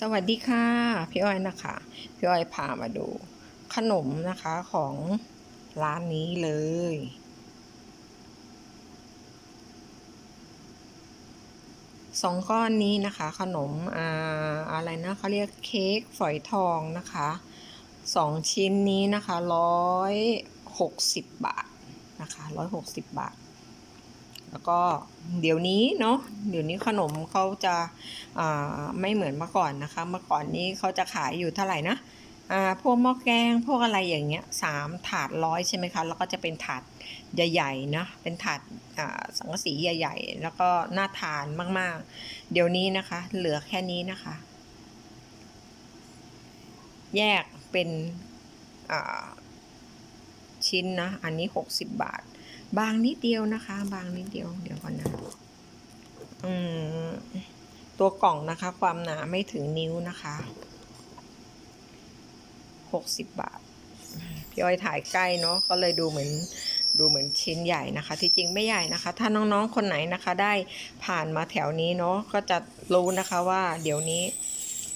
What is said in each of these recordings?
สวัสดีค่ะ พี่อ้อยนะคะ พี่อ้อยพามาดู ขนมนะคะของร้านนี้เลย สองก้อนนี้นะคะ ขนมอ่าอะไรนะเขาเรียกเค้กฝอยทองนะคะสองชิ้นนี้นะคะร้อยหกสิบบาทนะคะร้อยหกสิบบาท แล้วก็เดี๋ยวนี้เนาะเดี๋ยวนี้ขนมเขาจะาไม่เหมือนเมื่อก่อนนะคะ เมื่อก่อนนี้เขาจะขายอยู่เท่าไหร่นะพวกหม้อแกงพวกอะไรอย่างเงี้ยสามถาดร้อยใช่ไหมคะแล้วก็จะเป็นถาดใหญ่ๆนะเป็นถาดาสังกะสีใหญ่ ๆ แล้วก็น่าทานมากๆ เดี๋ยวนี้นะคะ เหลือแค่นี้นะคะ แยกเป็นชิ้นนะ อันนี้ 60 บาท บางนิดเดียวนะคะ บางนิดเดียว เดี๋ยวก่อนนะอืมตัวกล่องนะคะ ความหนาไม่ถึงนิ้วนะคะ60บาท พี่อ้อยถ่ายใกล้เนาะ ก็เลยดูเหมือนดูเหมือนชิ้นใหญ่นะคะ ที่จริงไม่ใหญ่นะคะ ถ้าน้องๆคนไหนนะคะ ได้ผ่านมาแถวนี้เนาะ ก็จะรู้นะคะว่าเดี๋ยวนี้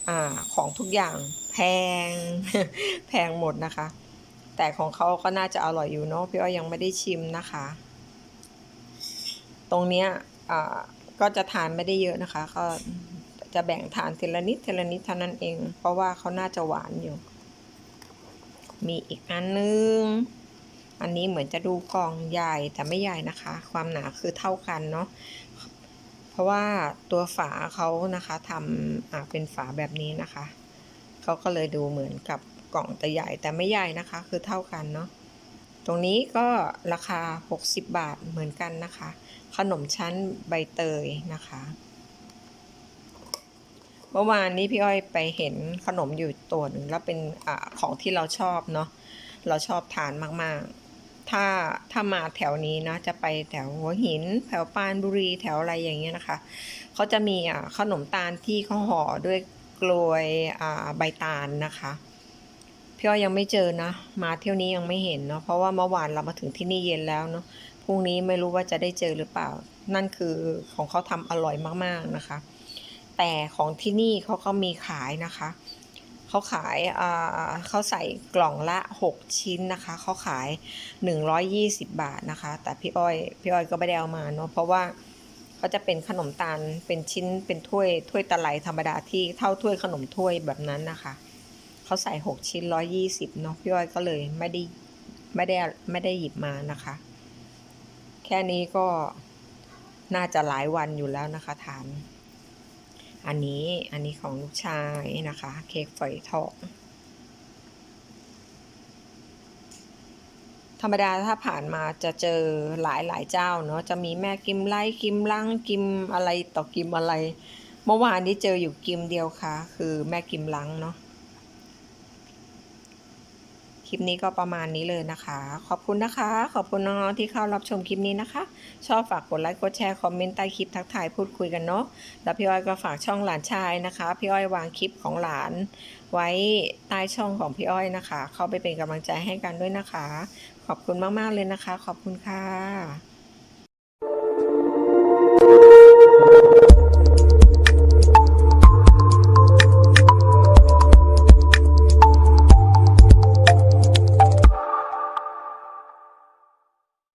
อ่าของทุกอย่างแพง แพงหมดนะคะ แต่ของเขาก็น่าจะอร่อยอยู่เนาะพี่อ้อยยังไม่ได้ชิมนะคะ ตรงเนี้ยก็จะทานไม่ได้เยอะนะคะก็จะแบ่งทานทีละนิดทีละนิดเท่านั้นเอง เพราะว่าเขาน่าจะหวานอยู่ มีอีกอันนึง อันนี้เหมือนจะดูกล่องใหญ่แต่ไม่ใหญ่นะคะ ความหนาคือเท่ากันเนาะเพราะว่าตัวฝาเขานะคะทำเป็นฝาแบบนี้นะคะเขาก็เลยดูเหมือนกับ กล่องแต่ใหญ่แต่ไม่ใหญ่นะคะ คือเท่ากันเนาะตรงนี้ก็ราคา 60 บาทเหมือนกันนะคะ ขนมชั้นใบเตยนะคะเมื่อวานนี้พี่อ้อยไปเห็นขนมอยู่ตัวหนึ่งแล้วเป็นอของที่เราชอบเนาะเราชอบทานมากๆ ถ้าถ้ามาแถวนี้นะจะไปแถวหัวหิน แถวปานบุรีแถวอะไรอย่างเงี้ยนะคะเขาจะมีขนมตาลที่เขาห่อด้วยกลวยใบตาลนะคะ พี่อ้อยยังไม่เจอนะมาเที่ยวนี้ยังไม่เห็นเนาะเพราะว่าเมื่อวานเรามาถึงที่นี่เย็นแล้วเนาะพรุ่งนี้ไม่รู้ว่าจะได้เจอหรือเปล่า นั่นคือของเขาทำอร่อยมากๆนะคะ แต่ของที่นี่เขาก็มีขายนะคะเขาขายอ่าเขาใส่กล่องละ 6 ชิ้นนะคะเขาขาย 120 บาทนะคะ แต่พี่อ้อยพี่อ้อยก็ไม่ได้เอามาเนาะเพราะว่าเขาจะเป็นขนมตาลเป็นชิ้นเป็นถ้วยถ้วยตะไลธรรมดาที่เท่าถ้วยขนมถ้วยแบบนั้นนะคะ เขาใส่6ชิ้น120เนาะพี่อ้อยก็เลยไม่ได้ไม่ได้ไม่ได้หยิบมานะคะ แค่นี้ก็น่าจะหลายวันอยู่แล้วนะคะทานอันนี้อันนี้ของลูกชายนะคะ เค้กฝอยทองธรรมดาถ้าผ่านมาจะเจอหลายหลายเจ้าเนาะจะมีแม่กิมไล่กิมลังกิมอะไรต่อกิมอะไร เมื่อวานนี้เจออยู่กิมเดียวค่ะ คือแม่กิมลังเนาะ คลิปนี้ก็ประมาณนี้เลยนะคะ ขอบคุณนะคะ ขอบคุณน้องๆที่เข้ารับชมคลิปนี้นะคะ ชอบฝากกดไลค์กดแชร์คอมเมนต์ใต้คลิปทักทายพูดคุยกันเนาะแล้วพี่อ้อยก็ฝากช่องหลานชายนะคะ พี่อ้อยวางคลิปของหลาน ไว้ใต้ช่องของพี่อ้อยนะคะ เข้าไปเป็นกำลังใจให้กันด้วยนะคะ ขอบคุณมากๆเลยนะคะ ขอบคุณค่ะ